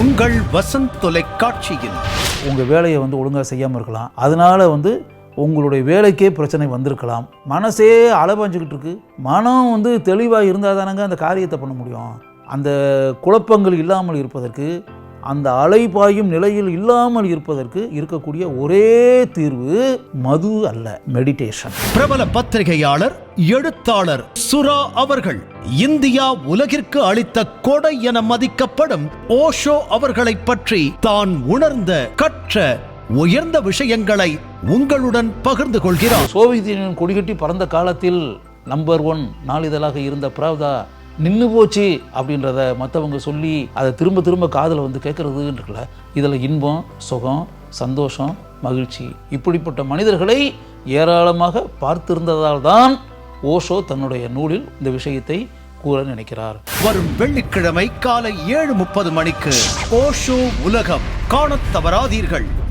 உங்கள் வசந்த் தொலைக்காட்சியில். உங்கள் வேலையை வந்து ஒழுங்காக செய்யாமல் இருக்கலாம். அதனால வந்து உங்களுடைய வேலைக்கே பிரச்சனை வந்திருக்கலாம். மனசே அலபாஞ்சுக்கிட்டு இருக்கு. மனம் வந்து தெளிவாக இருந்தால் தானங்க அந்த காரியத்தை பண்ண முடியும். அந்த குழப்பங்கள் இல்லாமல் இருப்பதற்கு அந்த அலைபாயும் நிலையில் இல்லாமல் இருப்பதற்கு இருக்கக்கூடிய ஒரே தீர்வு மது அல்ல மெடிடேஷன் பிரபல பத்திரிகையாளர் எழுத்தாளர் சுரா அவர்கள் இந்தியா உலகிற்கு அளித்த கொடை என மதிக்கப்படும் ஓஷோ அவர்களைப் பற்றி தான் உணர்ந்த கற்ற உயர்ந்த விஷயங்களை உங்களுடன் பகிர்ந்து கொள்கிறார். சோவியத் யூனியன் கொடிகட்டி பறந்த காலத்தில் நம்பர் ஒன் நாளிதழாக இருந்த pravda நின்று போச்சு அப்படின்றத மற்றவங்க சொல்லி அதை திரும்ப திரும்ப காதில் வந்து கேட்கறதுன்னு இருக்குல்ல இதில் இன்பம் சுகம் சந்தோஷம் மகிழ்ச்சி. இப்படிப்பட்ட மனிதர்களை ஏராளமாக பார்த்திருந்ததால் தான் ஓஷோ தன்னுடைய நூலில் இந்த விஷயத்தை கூற நினைக்கிறார். வரும் வெள்ளிக்கிழமை காலை ஏழு முப்பது மணிக்கு ஓஷோ உலகம். காணத் தவறாதீர்கள்.